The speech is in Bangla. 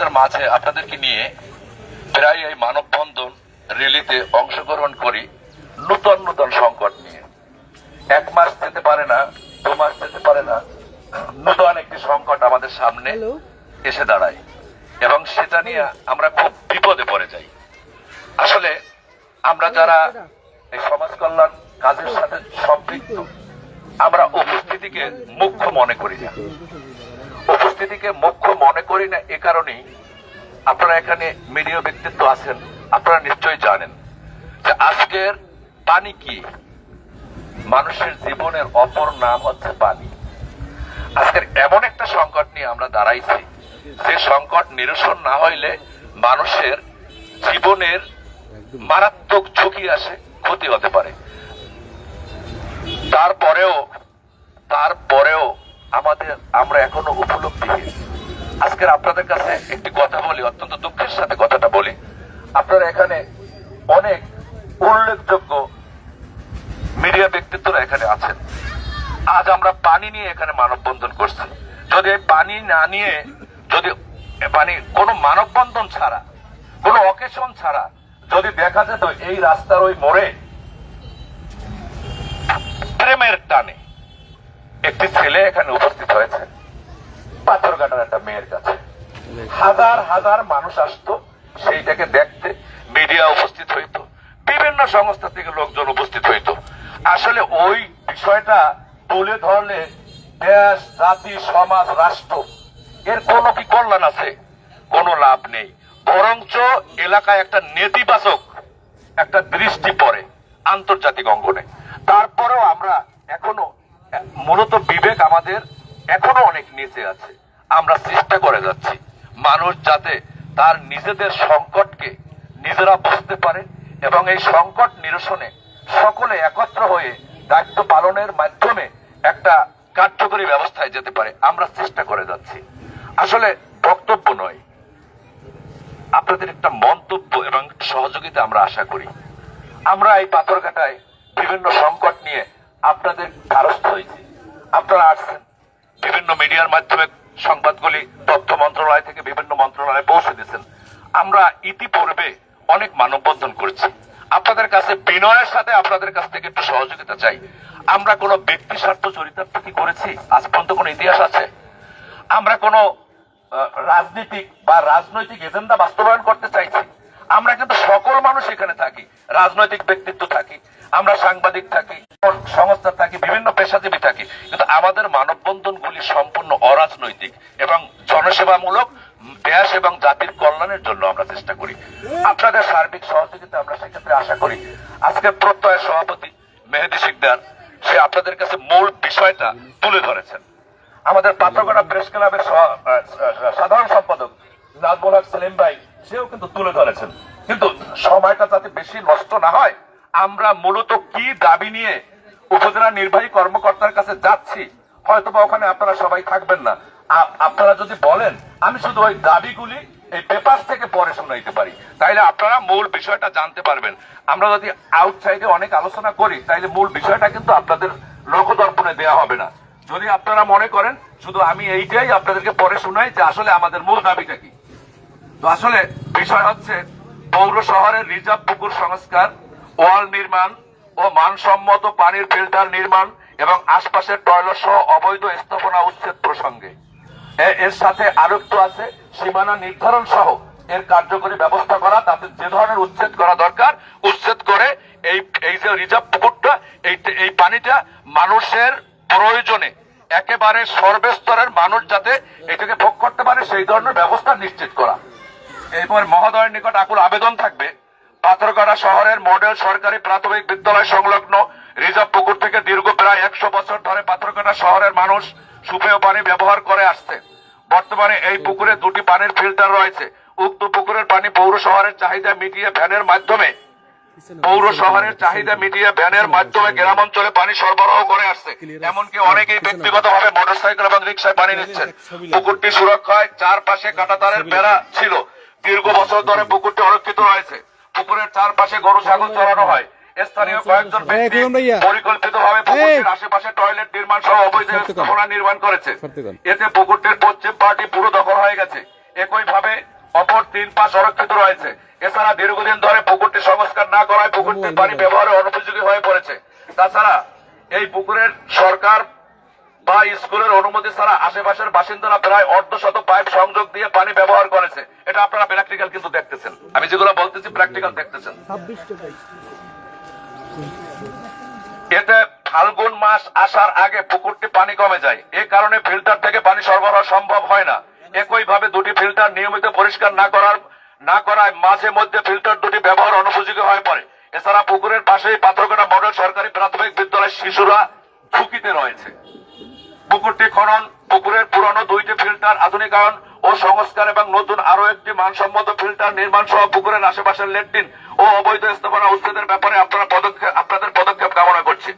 আপনাদের মাঝে আপনাদেরকে নিয়ে প্রায় এই মানববন্ধন র্যালিতে অংশগ্রহণ করি নূতন নূতন সংকট নিয়ে। এক মাস যেতে পারে না দু মাস যেতে পারে না নূতন একটি সংকট আমাদের সামনে এসে দাঁড়ায় এবং সেটা নিয়ে আমরা খুব বিপদে পড়ে যাই। আসলে আমরা যারা এই সমাজ কল্যাণ কাজের সাথে সম্পৃক্ত আমরা উপস্থিতিকে মুখ্য মনে করি না। উপস্থিতিকে মুখ্য মনে করি না, এ কারণেই আপনারা এখানে মিডিয়া ব্যক্তিত্ব আছেন, আপনারা নিশ্চয়ই জানেন যে আজকের পানি কি? মানুষের জীবনের অপর নাম হচ্ছে পানি। আজকের এমন একটা সংকট নিয়ে আমরা দাঁড়াইছি, যে সংকট নিরসন না হইলে মানুষের জীবনের মারাত্মক ঝুঁকি আসে, ক্ষতি হতে পারে। তারপরেও তারপরেও আমাদের আমরা এখনও উপলব্ধিহীন আজকের আপনাদের কাছে একটি কথা বলি, অত্যন্ত দুঃখের সাথে কথাটা বলি। আপনারা এখানে অনেক উল্লেখযোগ্য মিডিয়া ব্যক্তিত্বরা এখানে আছেন। আজ আমরা পানি নিয়ে এখানে মানববন্ধন করছি। যদি পানি না নিয়ে, যদি পানি কোনো মানববন্ধন ছাড়া, কোনো অকেশন ছাড়া যদি দেখা যেত এই রাস্তার ওই মোড়ে, প্রেমের টানে একটি ছেলে এখানে উপস্থিত হয়েছে। পাথর কাটার একটা মেয়ের কাছে। হাজার হাজার মানুষ আসতো সেইটাকে দেখতে মিডিয়া উপস্থিত হইতো, বিভিন্ন সংস্থা থেকে লোকজন উপস্থিত হইত। আসলে ওই বিষয়টা তুলে ধরলে দেশ, জাতি, সমাজ, রাষ্ট্র, এর কোনো কি কল্যাণ আছে? কোনো লাভ নেই। বরঞ্চ এলাকায় একটা নেতিবাচক একটা দৃষ্টি পড়ে আন্তর্জাতিক অঙ্গনে। তারপরেও আমরা এখনও মূলত বিবেক আমাদের এখনও অনেক নিচে আছে। আমরা চেষ্টা করে যাচ্ছি। মানুষ যাতে তার নিজেদের সংকটকে নিজেরা বুঝতে পারে এবং এই সংকট নিরসনে সকলে একত্র হয়ে দায়িত্ব পালনের মাধ্যমে একটা কার্যকরী ব্যবস্থায় যেতে পারে। আমরা চেষ্টা করে যাচ্ছি। আসলে বক্তব্য নয়। আপনাদের একটা মন্তব্য এবং সহযোগিতা আমরা আশা করি। আমরা এই পাথরঘাটায় বিভিন্ন সংকট নিয়ে আপনাদের দ্বারস্থ হয়েছি। আপনারা আসছেন বিভিন্ন মিডিয়ার মাধ্যমে সংবাদগুলি তথ্য মন্ত্রণালয় থেকে বিভিন্ন মন্ত্রণালয়ে পৌঁছে দিয়েছেন। আমরা ইতিপূর্বে অনেক মানববন্ধন করেছি। আপনাদের কাছে বিনয়ের সাথে আপনাদের কাছ থেকে একটু সহযোগিতা চাই। আমরা কোনো ব্যক্তি স্বার্থ চরিতার্থ কি করেছি? আজ পর্যন্ত কোনো ইতিহাস আছে? আমরা কোনো রাজনীতিক বা রাজনৈতিক এজেন্ডা বাস্তবায়ন করতে চাইছি? আমরা কিন্তু সকল মানুষ এখানে থাকি, রাজনৈতিক ব্যক্তিত্ব থাকি, আমরা সাংবাদিক থাকি, সংস্থা থাকি, বিভিন্ন পেশাজীবী থাকি, কিন্তু আমাদের মানববন্ধনগুলি সম্পূর্ণ অরাজনৈতিক এবং জনসেবামূলক, দেশ এবং জাতির কল্যাণের জন্য আমরা চেষ্টা করি। আপনাদের সার্বিক সহযোগিতা আমরা সেক্ষেত্রে আশা করি। আজকে প্রত্যয়ের সভাপতি মেহেদি শিকদার, সে আপনাদের কাছে মূল বিষয়টা তুলে ধরেছেন। আমাদের পাত্রকোনা প্রেস ক্লাবের সাধারণ সম্পাদক নাজমুল হক সেলিম ভাই সেও কিন্তু তুলে ধরেছেন। কিন্তু সময়টা যাতে বেশি নষ্ট না হয়, আমরা মূলত কি দাবি নিয়ে উপজেলা নির্বাহী কর্মকর্তার কাছে যাচ্ছি হয়তো বা ওখানে আপনারা সবাই থাকবেন না। আপনারা যদি বলেন, আমি শুধু ওই দাবিগুলি এই পেপার থেকে পরে শোনাইতে পারি। তাইলে আপনারা মূল বিষয়টা জানতে পারবেন। আমরা যদি আউটসাইডে অনেক আলোচনা করি, তাইলে মূল বিষয়টা কিন্তু আপনাদের লোকদর্পণে দেওয়া হবে না। যদি আপনারা মনে করেন, শুধু আমি এইটাই আপনাদেরকে পরে শোনাই যে আসলে আমাদের মূল দাবিটা কি। তো আসলে বিষয় হচ্ছে, পৌর শহরের রিজার্ভ পুকুর সংস্কার, ওয়াল নির্মাণ ও মানসম্মত পানির ফিল্টার নির্মাণ এবং আশপাশের টয়লেট সহ অবৈধ স্থাপনা উচ্ছেদ প্রসঙ্গে। এর সাথে আরোগ্য আছে, সীমানা নির্ধারণ সহ এর কার্যকরী ব্যবস্থা করা, তাতে যে ধরনের উচ্ছেদ করা দরকার, উচ্ছেদ করে এই এই যে রিজার্ভ পুকুরটা, এই এই পানিটা মানুষের প্রয়োজনে একেবারে সর্বস্তরের মানুষ যাতে এটাকে ভোগ করতে পারে, সেই ধরনের ব্যবস্থা নিশ্চিত করা। এরপর মহোদয়ের নিকট আকুল আবেদন থাকবে। পাথরঘাটা শহরের মডেল সরকারি প্রাথমিক বিদ্যালয় সংলগ্ন রিজার্ভ পুকুর থেকে দীর্ঘ প্রায় একশো বছর ধরে পাথরঘাটা শহরের মানুষ সুপেয় পানি ব্যবহার করে আসছে। বর্তমানে এই পুকুরে দুটি পানির ফিল্টার রয়েছে। উক্ত পুকুরের পানি পৌর শহরের চাহিদা মিটিয়ে ভ্যানের মাধ্যমে পৌর শহরের চাহিদা মিটিয়ে ভ্যানের মাধ্যমে গ্রাম অঞ্চলে পানি সরবরাহ করে আসছে। এমনকি অনেকেই ব্যক্তিগত ব্যক্তিগতভাবে মোটরসাইকেল এবং রিক্সায় পানি নিচ্ছেন। পুকুরটি সুরক্ষায় চারপাশে কাঁটাতারের বেড়া ছিল। দীর্ঘ বছর ধরে পুকুরটি অরক্ষিত রয়েছে। পুকুরের চারপাশে গরু ছাগল চড়ানো হয়। স্থানীয় কয়েকজন ব্যক্তি পরিকল্পিত ভাবে পুকুরটির আশেপাশে টয়লেট নির্মাণ সহ অবৈধ স্থাপনা নির্মাণ করেছে। এতে পুকুরটির পশ্চিম পার্টি পুরো দখল হয়ে গেছে। একই ভাবে অপর তিন পা সংরক্ষিত রয়েছে। এছাড়া দীর্ঘদিন ধরে পুকুরটি সংস্কার না করায় পুকুরটির পানি ব্যবহারে অনুপযোগী হয়ে পড়েছে। তাছাড়া এই পুকুরের সরকার বা স্কুলের অনুমতি ছাড়া আশেপাশের বাসিন্দারা প্রায় অর্ধ শত পাইপ সংযোগ দিয়ে পানি ব্যবহার করেছে। এটা আপনারা প্র্যাকটিক্যাল কিন্তু দেখতেছেন। আমি যেগুলো বলতেছি প্র্যাকটিক্যাল দেখতেছেন। এতে ফাল্গুন মাস আসার আগে পুকুরটি পানি কমে যায়। এ কারণে ফিল্টার থেকে পানি সরবরাহ সম্ভব হয় না। একই ভাবে দুটি ফিল্টার নিয়মিত পরিষ্কার না করার না করায় মাঝে মধ্যে ফিল্টার দুটি ব্যবহার অনুপযোগী হয়ে পড়ে। এছাড়া পুকুরের পাশেই পাথরঘাটা মডেল সরকারি প্রাথমিক বিদ্যালয়ের শিশুরা ঝুঁকিতে রয়েছে। পুকুরটি খনন, পুকুরের পুরনো দুইটি ফিল্টার আধুনিকায়ন ও সংস্কার এবং নতুন আরও একটি মানসম্মত ফিল্টার নির্মাণ সহ পুকুরের আশেপাশের লেট্রিন ও অবৈধ স্থাপনা উচ্ছেদের ব্যাপারে আপনারা পদক্ষেপ আপনাদের পদক্ষেপ কামনা করছি।